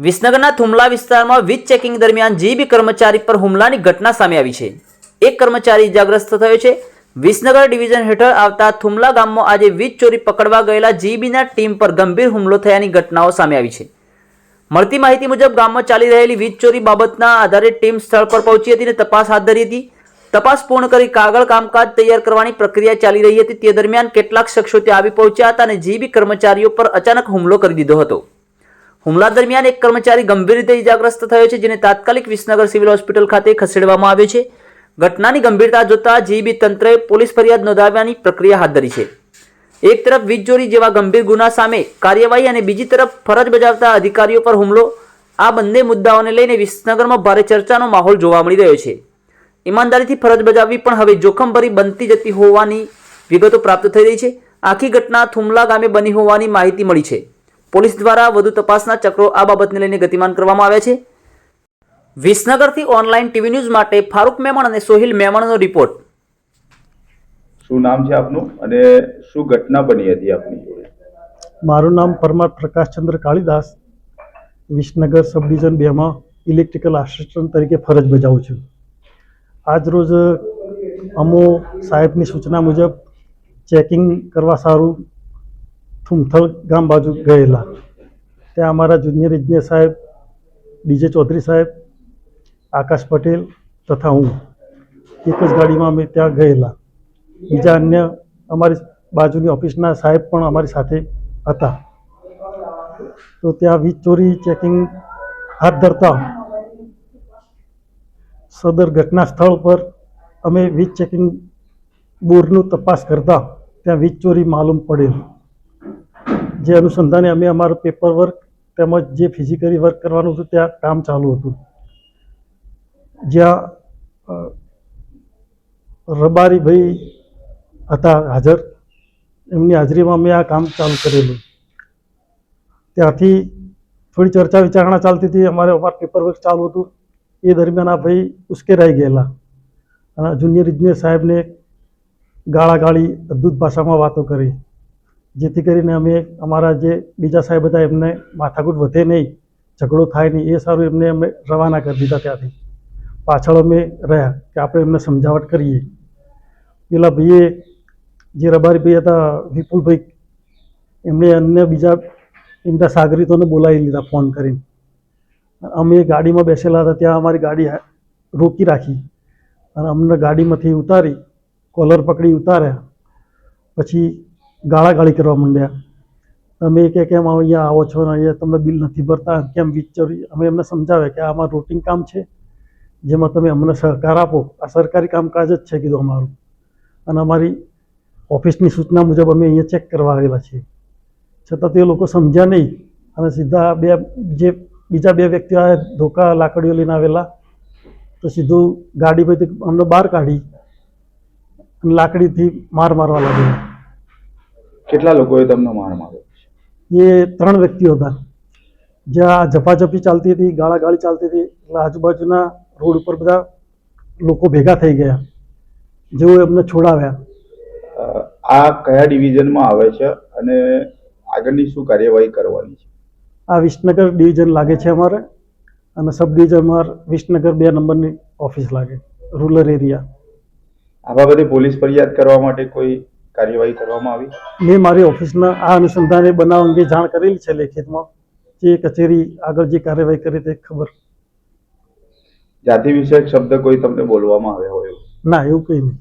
વિસનગરના થુમલા વિસ્તારમાં વીજ ચેકિંગ દરમિયાન જીબી કર્મચારી પર હુમલાની ઘટના સામે આવી છે. એક કર્મચારી ઇજાગ્રસ્ત થયો છે. વિસનગર ડિવિઝન હેઠળ આવતા થુમલા ગામમાં આજે વીજ ચોરી પકડવા ગયેલા જીબીના ટીમ પર ગંભીર હુમલો થયાની ઘટનાઓ સામે આવી છે. મળતી માહિતી મુજબ ગામમાં ચાલી રહેલી વીજ ચોરી બાબતના આધારે ટીમ સ્થળ પર પહોંચી હતી અને તપાસ હાથ ધરી હતી. તપાસ પૂર્ણ કરી કાગળ કામકાજ તૈયાર કરવાની પ્રક્રિયા ચાલી રહી હતી. તે દરમિયાન કેટલાક શખ્સો ત્યાં આવી પહોંચ્યા હતા અને જીબી કર્મચારીઓ પર અચાનક હુમલો કરી દીધો હતો. હુમલા દરમિયાન એક કર્મચારી ગંભીર રીતે ઇજાગ્રસ્ત થયો છે, જેને તાત્કાલિક વિસનગર સિવિલ હોસ્પિટલ ખાતે ખસેડવામાં આવ્યો છે. ઘટનાની ગંભીરતા જોતા જીબી તંત્રએ પોલીસ ફરિયાદ નોંધાવવાની પ્રક્રિયા હાથ ધરી છે. એક તરફ વીજ ચોરી જેવા ગંભીર ગુના સામે કાર્યવાહી અને બીજી તરફ ફરજ બજાવતા અધિકારીઓ પર હુમલો, આ બંને મુદ્દાઓને લઈને વિસનગરમાં ભારે ચર્ચાનો માહોલ જોવા મળી રહ્યો છે. ઈમાનદારીથી ફરજ બજાવવી પણ હવે જોખમભરી બનતી જતી હોવાની વિગતો પ્રાપ્ત થઈ રહી છે. આખી ઘટના થુમલા ગામે બની હોવાની માહિતી મળી છે. પોલીસ દ્વારા વધુ તપાસના ચક્રો આ બાબતને લઈને ગતિમાન કરવામાં આવ્યા છે. વિસનગરથી ઓનલાઈન ટીવી ન્યૂઝ માટે ફારૂક મેમણ અને સોહિલ મેમણનો રિપોર્ટ. શું નામ છે આપનું? અને શું ઘટના બની હતી આપની જોડે? મારું નામ પરમાર પ્રકાશચંદ્ર કાળીદાસ વિસનગર સબ ડિવિઝન બેમાં ઇલેક્ટ્રિકલ આસિસ્ટન્ટ તરીકે ફરજ બજાવું છું. આજ રોજ અમો સાહેબની સૂચના મુજબ ચેકિંગ કરવા સારું થુમથલ ગામ બાજુ ગયેલા. ત્યાં અમારા જુનિયર ઇજનેર સાહેબ, ડીજે ચૌધરી સાહેબ, આકાશ પટેલ તથા હું. એક જ ગાડીમાં અમે ત્યાં ગયેલા. બીજા અન્ય અમારી બાજુની ઓફિસના સાહેબ પણ અમારી સાથે હતા. તો ત્યાં વીજ ચોરી, ચેકિંગ હાથ ધરતા સદર ઘટના સ્થળ પર અમે વીજ ચેકિંગ બોર્ડનું તપાસ કરતા ત્યાં વીજ ચોરી માલુમ પડેલ. જે અનુસંધાને અમે અમારું પેપર વર્ક તેમજ જે ફિઝિકલી વર્ક કરવાનું હતું, ત્યાં કામ ચાલુ હતું. જ્યાં રબારીભાઈ હતા હાજર, એમની હાજરીમાં અમે આ કામ ચાલુ કરેલું. ત્યાંથી થોડી ચર્ચા વિચારણા ચાલતી હતી, અમારે અમારું પેપર વર્ક ચાલુ હતું. એ દરમિયાન આ ભાઈ ઉશ્કેરાઈ ગયેલા. અને જુનિયર ઇજનેર સાહેબને ગાળાગાળી અદ્ભુત ભાષામાં વાતો કરી. જેથી કરીને અમે અમારા જે બીજા સાહેબ હતા, એમને માથાકૂટ વધે નહીં, ઝઘડો થાય નહીં, એ સારું એમને અમે રવાના કરી દીધા ત્યાંથી. પાછળ અમે રહ્યા કે આપણે એમને સમજાવટ કરીએ. પેલા ભાઈએ જે રબારી ભાઈ હતા, વિપુલભાઈ, એમણે અન્ય બીજા એમના સાગરીતોને બોલાવી લીધા ફોન કરીને. અમે ગાડીમાં બેસેલા હતા, ત્યાં અમારી ગાડી રોકી રાખી અને અમને ગાડીમાંથી ઉતારી, કોલર પકડી ઉતાર્યા. પછી ગાળાગાળી કરવા માંડ્યા. તમે કે, કેમ અહીંયા? આવો છો ને અહીંયા? તમને બિલ નથી ભરતા? કેમ વિચારી અમે એમને સમજાવ્યા કે આમાં રૂટિન કામ છે. જેમાં તમે અમને સહકાર આપો. આ સરકારી કામકાજ જ છે, કીધું અમારું. અને અમારી ઓફિસની સૂચના મુજબ અમે અહીંયા ચેક કરવા આવેલા છીએ. છતાં તે લોકો સમજ્યા નહીં. અને સીધા બે, જે બીજા બે વ્યક્તિઓ આ ધોકા લાકડીઓ લઈને આવેલા, તો સીધું ગાડી પરથી અમને બહાર કાઢી અને લાકડીથી માર મારવા લાગેલા કેટલા લોકોએ તમને માર માર્યો? એ ત્રણ વ્યક્તિઓ હતા. જ્યાં ઝપાઝપી ચાલતી હતી ગાળાગાળી ચાલતી હતી એટલે આજુબાજુના રોડ ઉપર બધા લોકો ભેગા થઈ ગયા. જેઓ એમને છોડાવ્યા. આ કયા ડિવિઝનમાં આવે છે અને આગળની શું કાર્યવાહી કરવાની છે? આ વિસનગર ડિવિઝન લાગે છે અમારે અને સબ ડિવિઝનમાં વિસનગર બે નંબરની ઓફિસ લાગે રૂરલ એરિયા. આ બાબતે પોલીસ ફરિયાદ કરવા માટે કોઈ કાર્યવાહી કરવામાં આવી. મેં મારી ઓફિસના આ અનુસંધાને બનાવ અંગે જાણ કરેલી છે લેખિતમાં. જે કચેરી આગળ જે કાર્યવાહી કરી તે ખબર. જાતિ વિષયક શબ્દ કોઈ તમને બોલવામાં આવ્યા હોય ના એવું કંઈ નહીં.